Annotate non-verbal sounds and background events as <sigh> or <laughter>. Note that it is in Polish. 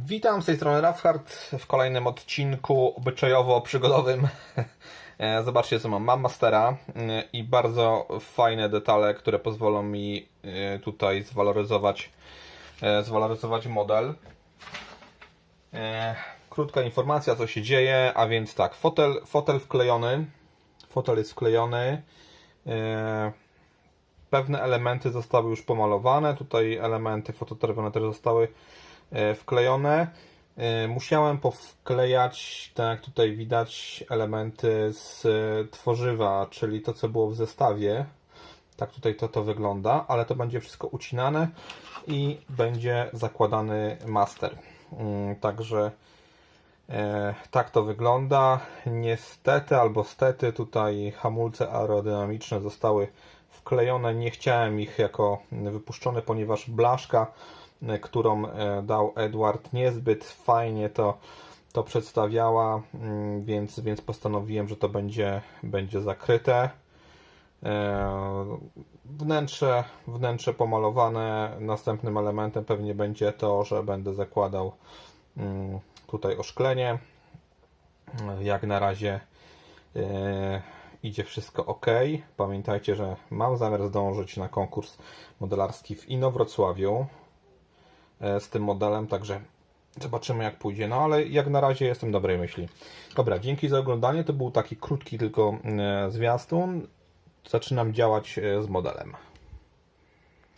Witam z tej strony Rafhard w kolejnym odcinku obyczajowo-przygodowym. <laughs> E, Zobaczcie co mam. Mam Mastera e, i bardzo fajne detale, które pozwolą mi e, tutaj zwaloryzować, zwaloryzować model. Krótka informacja co się dzieje, a więc tak, fotel, fotel wklejony, fotel jest wklejony. Pewne elementy zostały już pomalowane. Tutaj elementy fototerwione też zostały wklejone. E, Musiałem powklejać, tak jak tutaj widać, elementy z e, tworzywa, czyli to, co było w zestawie. Tak tutaj to, to wygląda, ale to będzie wszystko ucinane i będzie zakładany master. Mm, Także E, tak to wygląda. Niestety albo stety tutaj hamulce aerodynamiczne zostały wklejone. Nie chciałem ich jako wypuszczone, ponieważ blaszka, e, którą e, dał Edward, niezbyt fajnie to, to przedstawiała, mm, więc, więc postanowiłem, że to będzie, będzie zakryte. E, Wnętrze, wnętrze pomalowane. Następnym elementem pewnie będzie to, że będę zakładał mm, tutaj oszklenie. Jak na razie e, idzie wszystko ok. Pamiętajcie, że mam zamiar zdążyć na konkurs modelarski w Inowrocławiu e, z tym modelem, także zobaczymy jak pójdzie. No ale jak na razie jestem dobrej myśli. Dobra, dzięki za oglądanie. To był taki krótki tylko e, zwiastun. Zaczynam działać z modelem.